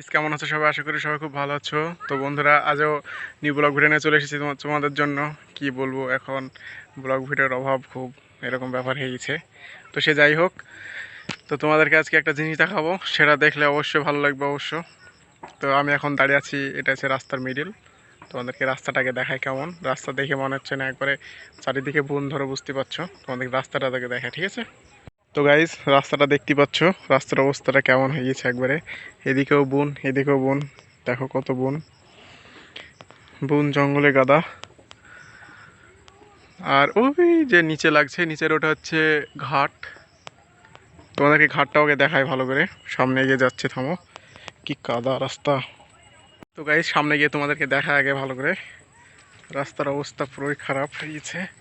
ইস কেমন আছো সবাই? আশা করি সবাই খুব ভালো আছো। তো বন্ধুরা, আজও নিউ ব্লগ ভিডিও নিয়ে চলে এসেছি তোমাদের জন্য। কি বলব এখন? ব্লগ ভিডিওর অভাব খুব এরকম ব্যাপার হয়ে গেছে। তো সে যাই হোক, তো তোমাদেরকে আজকে একটা জিনিস দেখাবো। সেটা দেখলে অবশ্যই ভালো লাগবে অবশ্য। তো আমি এখন দাঁড়িয়ে আছি, এটা হচ্ছে রাস্তার মিডিল তোমাদেরকে রাস্তাটাকে দেখায় কেমন? রাস্তা দেখে মনে হচ্ছে না, একবারে চারিদিকে বন ধরে, বুঝতে পারছ? তোমাদেরকে রাস্তাটা দেখে দেখায় ঠিক আছে? তো গাইজ রাস্তাটা দেখতে পাচ্ছ। রাস্তার অবস্থাটা কেমন হয়ে গেছে একবারে। এদিকেও বন এদিকেও বন। দেখো কত বন। বন, জঙ্গলে গাদা। আর ওই যে নিচে লাগছে, নিচের ওটা হচ্ছে ঘাট। তোমাদেরকে ঘাটটাও আগে দেখায় ভালো করে। সামনে গিয়ে যাচ্ছে, থামো। কি কাদা রাস্তা। তো গাইজ সামনে গিয়ে তোমাদেরকে দেখা আগে ভালো করে। রাস্তার অবস্থা পুরোই খারাপ হয়ে গেছে।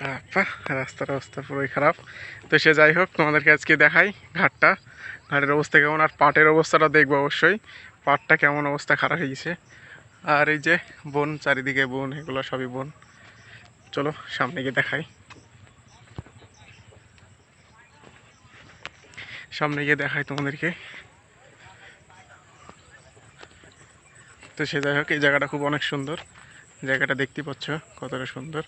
বাবা, রাস্তার অবস্থা পুরোই খারাপ। তো সে যাই হোক তোমাদেরকে আজকে দেখাই ঘাটটা। ঘাটের অবস্থা কেমন আর পাটের অবস্থাটা দেখব অবশ্যই। পাটটা কেমন অবস্থা খারাপ হয়ে গেছে। আর এই যে বন চারিদিকে বন এগুলো সবই বন। চলো সামনে গিয়ে দেখাই। সামনে গিয়ে দেখাই তোমাদেরকে। তো সে যাই হোক এই জায়গাটা খুব অনেক সুন্দর। জায়গাটা দেখতে পাচ্ছ কতটা সুন্দর।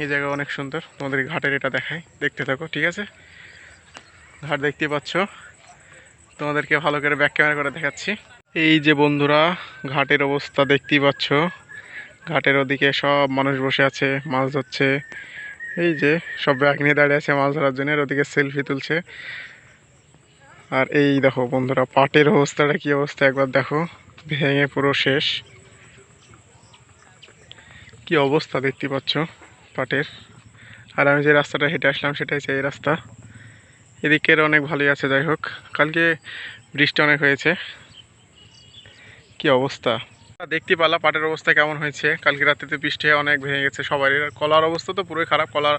এই জায়গা অনেক সুন্দর। তোমাদের ঘাটের এটা দেখায় দেখতে থাকো, ঠিক আছে? ঘাট দেখতে পাচ্ছ। তোমাদেরকে ভালো করে ব্যাক ক্যামেরা করে দেখাচ্ছি। এই যে বন্ধুরা, ঘাটের অবস্থা দেখতেই পাচ্ছ। ঘাটের ওদিকে সব মানুষ বসে আছে, মাছ ধরছে। এই যে সব ব্যাগ নিয়ে দাঁড়িয়ে আছে মাছ ধরার জন্য ওদিকে সেলফি তুলছে। আর এই দেখো বন্ধুরা, পাটের অবস্থাটা কি অবস্থা? একবার দেখো। ভেঙে পুরো শেষ। কি অবস্থা দেখতে পাচ্ছ? পাটের। আর আমি যে রাস্তাটা হেঁটে আসলাম সেটা হচ্ছে এই রাস্তা। এদিকের অনেক ভালোই আছে, যাই হোক। কালকে বৃষ্টি অনেক হয়েছে। কি অবস্থা? দেখতে পালা পাটের অবস্থা কেমন হয়েছে। কালকে রাত্রিতে বৃষ্টি অনেক ভেঙে গেছে সবারই। কলার অবস্থা তো পুরোই খারাপ। কলার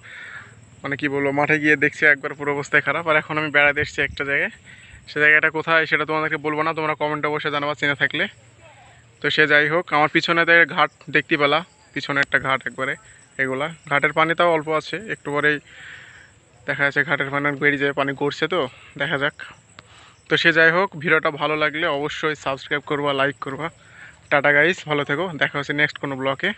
মানে কি বলব, মাঠে গিয়ে দেখছি একবার পুরো অবস্থায় খারাপ। আর এখন আমি বেড়াতে এসেছি একটা জায়গায়। সে জায়গাটা কোথায় সেটা তোমাদেরকে বলব না। তোমরা কমেন্টে বসে জানাবা, চিনে থাকলে। তো সে যাই হোক, আমার পিছনে ঘাট দেখতে পেলা। পিছনে একটা ঘাট একবারে। এগুলা। ঘাটের পানি তাও অল্প আছে, একটু পরেই দেখা যাচ্ছে ঘাটের পানি বেরিয়ে যায়, পানি গড়ছে তো, দেখা যাক। তো সে যাই হোক, ভিডিওটা ভালো লাগলে অবশ্যই সাবস্ক্রাইব করবা লাইক করবা। টাটা গাইস ভালো থেকো, দেখা হচ্ছে নেক্সট কোনো ব্লকে